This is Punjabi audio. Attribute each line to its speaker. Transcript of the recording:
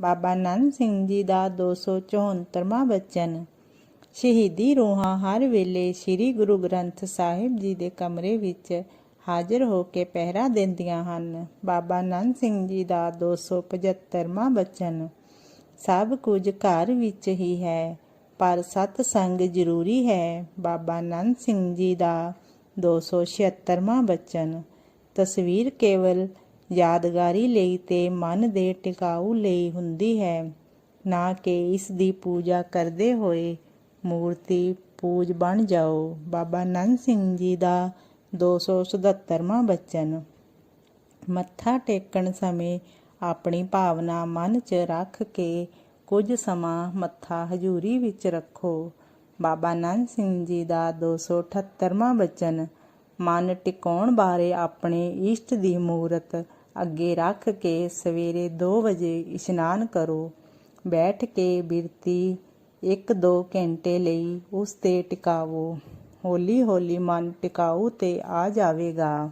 Speaker 1: ਬਾਬਾ ਨੰਦ ਸਿੰਘ ਜੀ ਦਾ 274ਵਾਂ ਬਚਨ। ਸ਼ਹੀਦੀ ਰੂਹਾਂ ਹਰ ਵੇਲੇ ਸ੍ਰੀ ਗੁਰੂ ਗ੍ਰੰਥ ਸਾਹਿਬ ਜੀ ਦੇ ਕਮਰੇ ਵਿੱਚ ਹਾਜ਼ਰ ਹੋ ਕੇ ਪਹਿਰਾ ਦਿੰਦੀਆਂ ਹਨ। ਬਾਬਾ ਨੰਦ ਸਿੰਘ ਜੀ ਦਾ 275ਵਾਂ ਬਚਨ ਸਭ ਕੁਝ ਘਰ ਵਿੱਚ ਹੀ ਹੈ, ਪਰ ਸਤ ਸੰਗ ਜ਼ਰੂਰੀ ਹੈ। ਬਾਬਾ ਨੰਦ ਸਿੰਘ ਜੀ ਦਾ 276ਵਾਂ ਬਚਨ। ਤਸਵੀਰ ਕੇਵਲ ਯਾਦਗਾਰੀ ਲਈ ਤੇ ਮਨ ਦੇ ਟਿਕਾਊ ਲਈ ਹੁੰਦੀ ਹੈ। ਨਾ ਕਿ ਇਸ ਦੀ ਪੂਜਾ ਕਰਦੇ ਹੋਏ ਮੂਰਤੀ ਪੂਜ ਬਣ ਜਾਓ। ਬਾਬਾ ਨੰਦ ਸਿੰਘ ਜੀ ਦਾ 277ਵਾਂ ਬਚਨ। ਮੱਥਾ ਟੇਕਣ ਸਮੇਂ ਆਪਣੀ ਭਾਵਨਾ ਮਨ 'ਚ ਰੱਖ ਕੇ ਕੁਝ ਸਮਾਂ ਮੱਥਾ ਹਜ਼ੂਰੀ ਵਿੱਚ ਰੱਖੋ। ਬਾਬਾ ਨੰਦ ਸਿੰਘ ਜੀ ਦਾ 278ਵਾਂ ਬਚਨ। ਮਨ ਟਿਕਾਉਣ ਬਾਰੇ ਆਪਣੇ ਇਸ਼ਟ ਦੀ ਮੂਰਤ ਅੱਗੇ ਰੱਖ ਕੇ ਸਵੇਰੇ 2 ਵਜੇ ਇਸ਼ਨਾਨ ਕਰੋ। ਬੈਠ ਕੇ ਬਿਰਤੀ 1-2 ਘੰਟੇ ਲਈ ਉਸ ਤੇ ਟਿਕਾਵੋ ਹੌਲੀ ਹੌਲੀ ਮਨ ਟਿਕਾਊ ਤੇ ਆ ਜਾਵੇਗਾ।